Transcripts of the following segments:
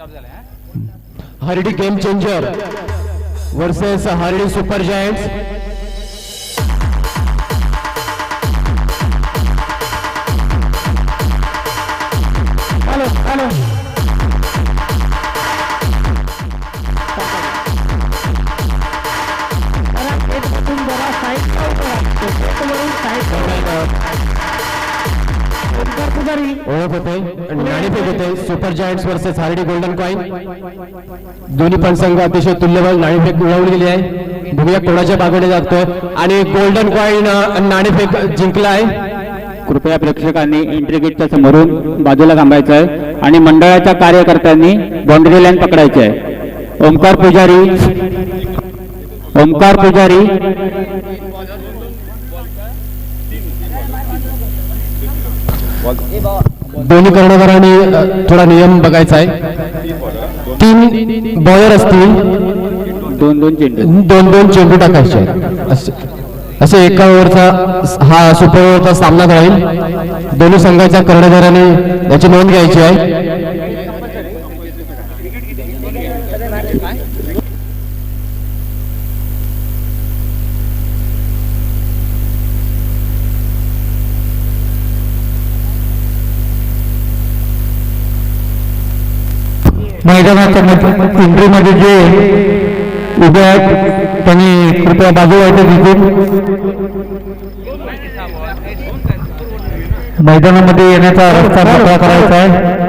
Hardi game changer versus Hardi super giants. Hello hello. जरा ओळख होते फेक होते super giants versus Hardi golden coin दोन्ही पण संघ अतिशय तुल्यबळ नाणेफेक गेली आहे. बघूया कोणाच्या बागडे जातो आणि गोल्डन कॉईन नाणेफेक जिंकला आहे कृपया प्रेक्षकांनी एंट्री गेटच्या समोरून बाजूला थांबायचं आहे आणि मंडळाच्या कार्यकर्त्यांनी बाउंड्री लाईन पकडायची आहे ओमकार पुजारी. ओमकार पुजारी. दोन्ही कर्णधारांनी थोडा नियम बघायचा आहे. तीन बॉयर असतील. दोन दोन चेंडू. दोन दोन चेंडू टाकायचे असे एका ओव्हरचा हा सुपर ओव्हरचा सामना राहील दोन्ही संघाच्या कर्णधारांनी याची नोंद घ्यायची आहे. मैदानाच्या एंट्रीमध्ये जे उभे आहेत त्यांनी कृपया बाजू व्हायचं तिथून मैदानामध्ये येण्याचा रस्ता मोकळा करायचा आहे.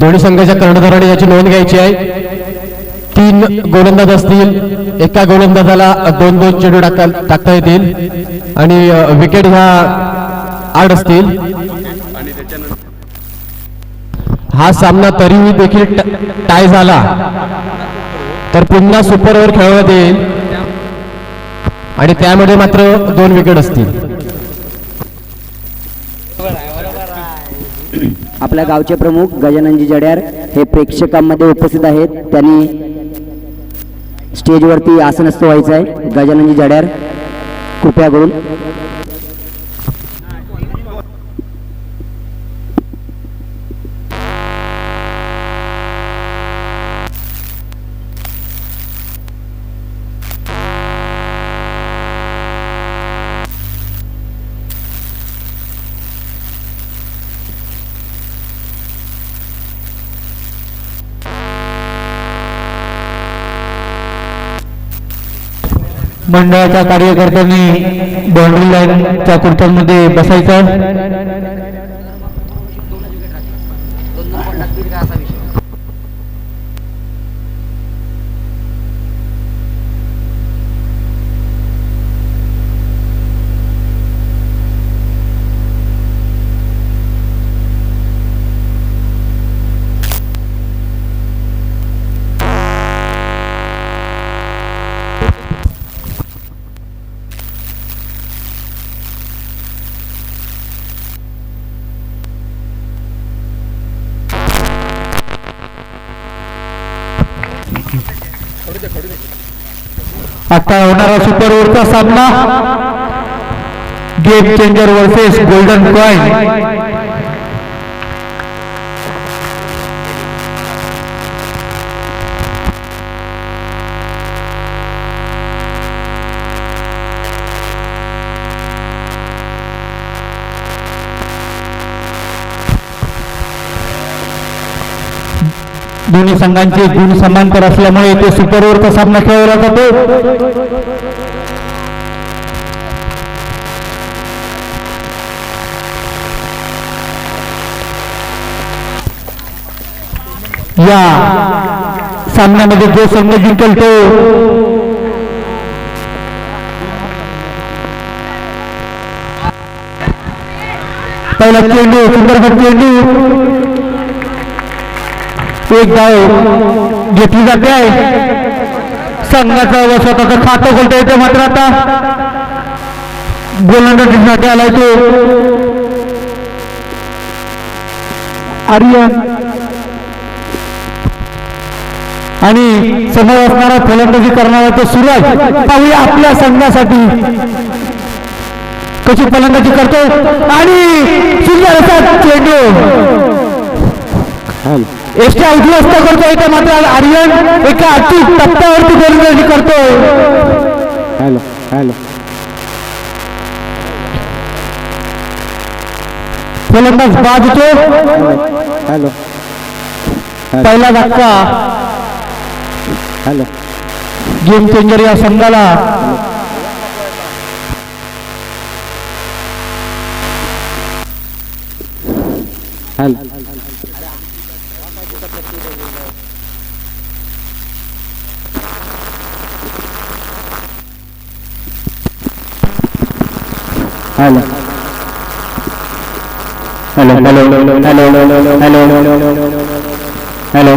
दोन्ही संघाच्या कर्णधाराने याची नोंद घ्यायची आहे. तीन गोलंदाज असतील. एका गोलंदाजाला दोन दोन चेंडू टाकता टाकता येतील. आणि विकेट ह्या आठ असतील. हा सामना तरीही देखील टाय झाला. तर पुन्हा सुपर ओव्हर खेळवण्यात येईल. आणि त्यामध्ये मात्र दोन विकेट असतील. आपल्या गावचे प्रमुख गजाननजी जड्यार हे प्रेक्षकांमध्ये उपस्थित आहेत. त्यांनी स्टेजवरती आसनस्थ व्हायचं आहे गजाननजी जड्यार कृपया करून. मंडळाच्या कार्यकर्त्यांनी बाउंड्री लाईनच्या कुर्त्यांमध्ये बसायचं. आता होणारा सुपर ओव्हरचा सामना. Game changer versus golden coin दोन्ही संघांचे गुण समांतर असल्यामुळे ते सुपर ओव्हरचा सामना खेळवला जातो. या सामन्यामध्ये जो संघ जिंकेल तो पहिला चेंडू सुंदरगड चेंडू. एक डाव घेतली जाते. आहे संघाचं व स्वतःचं खातं खोलता येतं मात्र आता. गोलंदाजीसाठी आलाय तो. आर्यन. आणि समोर असणारा फलंदाजी करणारा तो सूरज पाहूया आपल्या संघासाठी. कशी फलंदाजी करतो आणि सुंदर असा चेंडू. एसट्या उद्ध्वस्त करतो इथे मात्र आर्यन एका अचूक टप्प्यावरती गोलंदाजी करतो हॅलो हॅलो. फलंदाज बाद होतो हॅलो. पहिला धक्का. हॅलो. गेम चेंजर या संघाला. Hello. Hello hello hello hello hello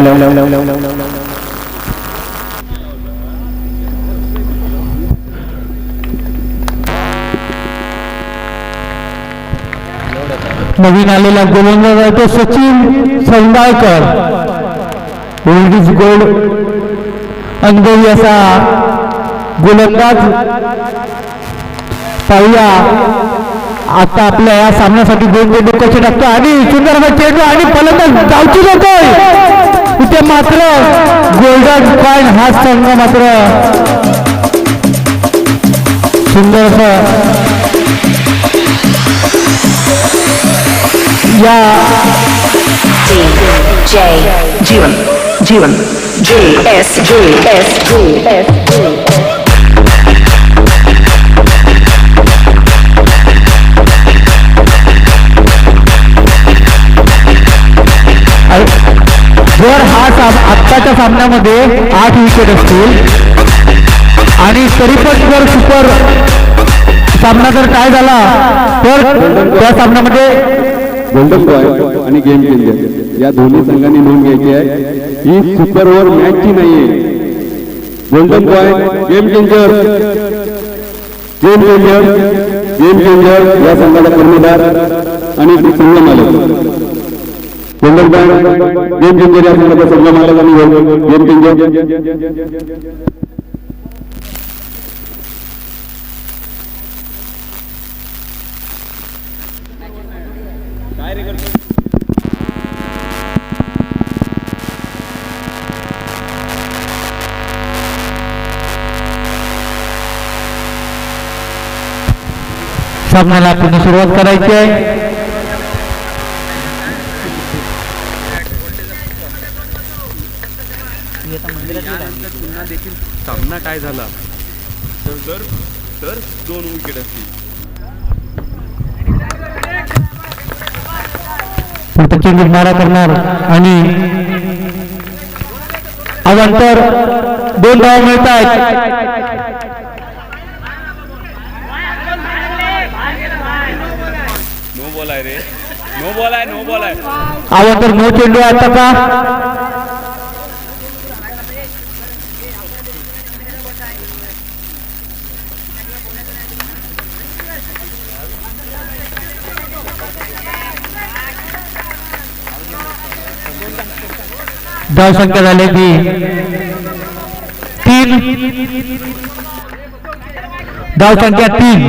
नवीन आलेला गोलंदाज आहे तो Sachin Saundalkar old is gold अनुभवी असा गोलंदाज पाहूया आता आपल्या या सामन्यासाठी दोन चेंडू कसे टाकतो आणि सुंदर असा चेंडू आणि फलंदाज जाऊची जातोय इथे मात्र गोल्डन कॉइन हा संघ मात्र सुंदर या जीवन जीवन जीवन S S S S S S जर हा साम आत्ताच्या सामन्यामध्ये आठ विकेट असतील आणि तरी पण जर सुपर सामना जर काय झाला तर त्या सामन्यामध्ये गोल्डन बॉय आणि गेम चेंजर या दोन्ही संघांनी नोंद घ्यायची आहे. ही सुपर ओव्हर मॅचची नाहीये. Golden boy game changer. Game changer game changer या संघाला कर्णधार आणि संघ मालक. गोल्डन बॉय गेम चेंजर या संघाचा संघ गेम चेंजर सामन्याला पुन्हा सुरुवात करायची आहे. काय झाला? तर तर तर दोन विकेट असतील. मारा करणार आणि अवांतर दोन धाव मिळत आहेत नो बॉल आहे रे. नो बॉल आहे नो बॉल आहे. अवांतर नो चेंडू आहे आता का? धाव संख्या झाली ती तीन। धाव संख्या तीन।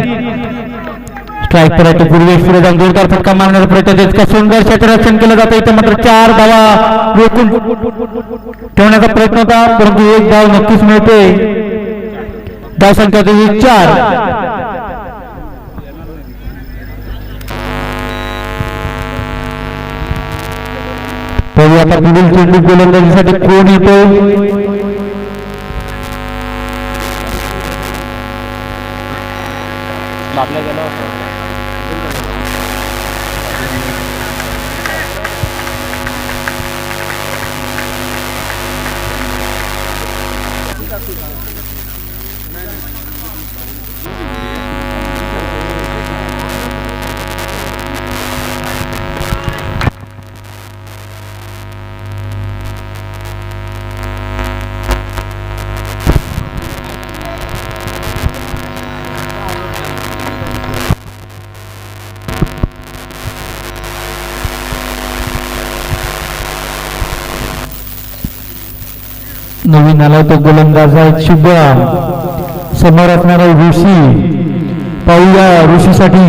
स्ट्राईक करायच्या पूर्वी जाऊन जोरदार फटका मारण्याचा प्रयत्न तितका सुंदर क्षेत्ररक्षण केलं जातं इथे मात्र चार धावा रोखून ठेवण्याचा प्रयत्न होता, परंतु एक धाव नक्कीच मिळते. त्या संख्यातील चार। तरी गोलंदाजीसाठी कोण येतो आपल्या गेला नवीन आला तो गोलंदाज आहे शुभम समोर असणारा ऋषी. पाहूया ऋषीसाठी.